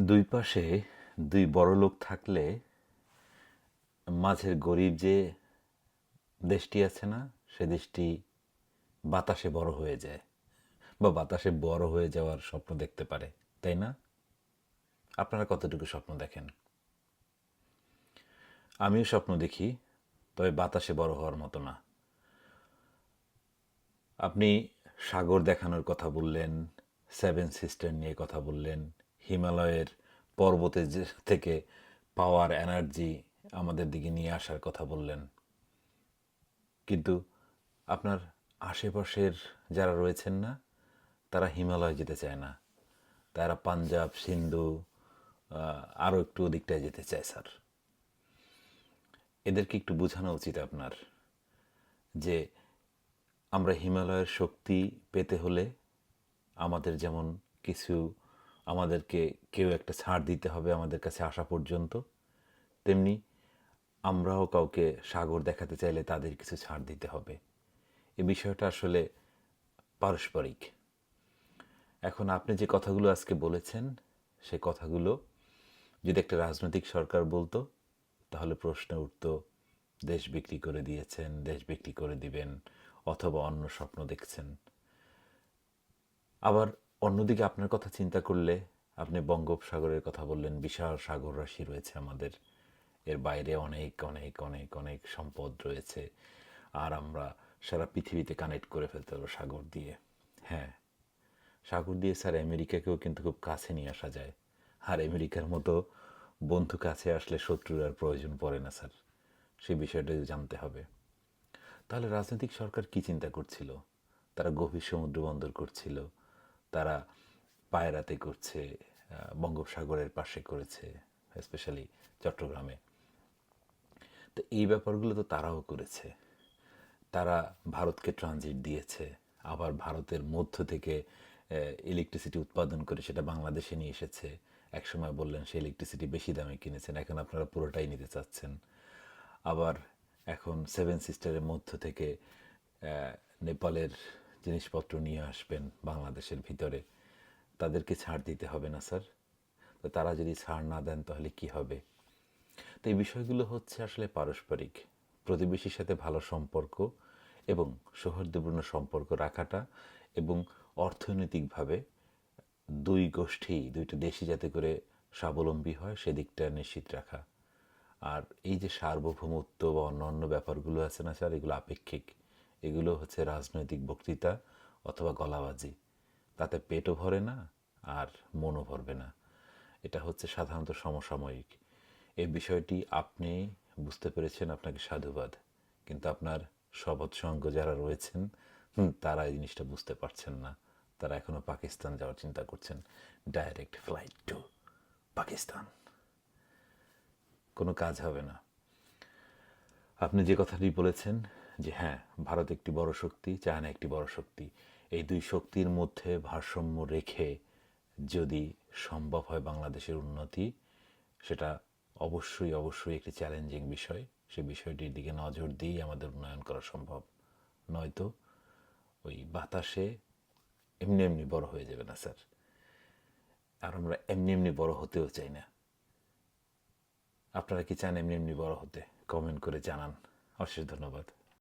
দুই পাশে দুই বড় লোক থাকলে মাঝের গরিব যে দেশটি আছে না, সে দেশটি বাতাসে বড় হয়ে যায় বা বাতাসে বড় হয়ে যাওয়ার স্বপ্ন দেখতে পারে, তাই না? আপনারা কতটুকু স্বপ্ন দেখেন? আমিও স্বপ্ন দেখি, তবে বাতাসে বড় হওয়ার মতো না। আপনি সাগর দেখানোর কথা বললেন, সেভেন সিস্টার নিয়ে কথা বললেন হিমালয়ের পর্বতে থেকে পাওয়ার এনার্জি আমাদের দিকে নিয়ে আসার কথা বললেন। কিন্তু আপনার আশেপাশের যারা রয়েছেন না, তারা হিমালয় যেতে চায় না। তারা পাঞ্জাব, সিন্ধু আরও একটু ওদিকটায় যেতে চায়, স্যার। এদেরকে একটু বোঝানো উচিত আপনার যে আমরা হিমালয়ের শক্তি পেতে হলে আমাদের যেমন কিছু আমাদেরকে কেউ একটা ছাড় দিতে হবে আমাদের কাছে আসা পর্যন্ত। তেমনি আমরাও কাউকে সাগর দেখাতে চাইলে তাদের কিছু ছাড় দিতে হবে। এ বিষয়টা আসলে পারস্পরিক। এখন আপনি যে কথাগুলো আজকে বলেছেন, সে কথাগুলো যদি একটা রাজনৈতিক সরকার বলতো, তাহলে প্রশ্ন উঠত, দেশ বিক্রি করে দিয়েছেন, দেশ বিক্রি করে দিবেন, অথবা অন্য স্বপ্ন দেখছেন। আবার অন্যদিকে আপনার কথা চিন্তা করলে আপনি বঙ্গোপসাগরের কথা বললেন, বিশাল সাগর রাশি রয়েছে আমাদের। এর বাইরে অনেক অনেক অনেক অনেক সম্পদ রয়েছে। আর আমরা সারা পৃথিবীতে কানেক্ট করে ফেলতে পারব সাগর দিয়ে। হ্যাঁ সাগর দিয়ে স্যার আমেরিকাকেও কিন্তু খুব কাছে নিয়ে আসা যায়। আর আমেরিকার মতো বন্ধু কাছে আসলে শত্রুর আর প্রয়োজন পড়ে না স্যার। সেই বিষয়টা জানতে হবে। তাহলে রাজনৈতিক সরকার কি চিন্তা করছিল? তারা গভীর সমুদ্র বন্দর করছিল। তারা পায়রাতে করছে বঙ্গোপসাগরের পাশে করেছে স্পেশালি চট্টগ্রামে। তো এই ব্যাপারগুলো তো তারাও করেছে। তারা ভারতকে ট্রানজিট দিয়েছে, আবার ভারতের মধ্য থেকে ইলেকট্রিসিটি উৎপাদন করে সেটা বাংলাদেশে নিয়ে এসেছে। একসময় বললেন সে ইলেকট্রিসিটি বেশি দামে কিনেছেন, এখন আপনারা পুরোটাই নিতে চাচ্ছেন। আবার এখন সেভেন সিস্টারের মধ্য থেকে নেপালের জিনিসপত্র নিয়ে আসবেন বাংলাদেশের ভিতরে, তাদেরকে ছাড় দিতে হবে না, স্যার। তো তারা যদি ছাড় না দেন, তাহলে কি হবে? তো এই বিষয়গুলো হচ্ছে আসলে পারস্পরিক, প্রতিবেশীর সাথে ভালো সম্পর্ক এবং সৌহার্দ্যপূর্ণ সম্পর্ক রাখাটা এবং অর্থনৈতিকভাবে দুই গোষ্ঠী, দুইটা দেশই যাতে করে স্বাবলম্বী হয়, সেদিকটা নিশ্চিত রাখা। আর এই যে সার্বভৌমত্ব বা অন্যান্য ব্যাপারগুলো আছে না, স্যার, এগুলো আপেক্ষিক। এগুলো হচ্ছে রাজনৈতিক বক্তৃতা অথবা গলাবাজি। তাতে পেটও ভরে না আর মনও ভরবে না। এটা হচ্ছে সাধারণত সমসাময়িক। এই বিষয়টি আপনি বুঝতে পেরেছেন, আপনাকে সাধুবাদ। কিন্তু আপনার সঙ্গ যারা রয়েছেন তারা এই জিনিসটা বুঝতে পারছেন না। তারা এখনও পাকিস্তান যাওয়ার চিন্তা করছেন। Direct flight to Pakistan. কোনো কাজ হবে না। আপনি যে কথাটি বলেছেন যে হ্যাঁ ভারত একটি বড় শক্তি, চায়না একটি বড় শক্তি। এই দুই শক্তির মধ্যে ভারসাম্য রেখে যদি সম্ভব হয় বাংলাদেশের উন্নতি, সেটা অবশ্যই অবশ্যই একটি চ্যালেঞ্জিং বিষয়। সে বিষয়টির দিকে নজর দিয়েই আমাদের উন্নয়ন করা সম্ভব। নয়তো ওই বাতাসে এমনি এমনি বড় হয়ে যাবে না, স্যার। আর আমরা এমনি এমনি বড় হতেও চাই না। আপনারা কি চান এমনি এমনি বড় হতে? কমেন্ট করে জানান। অশেষ ধন্যবাদ।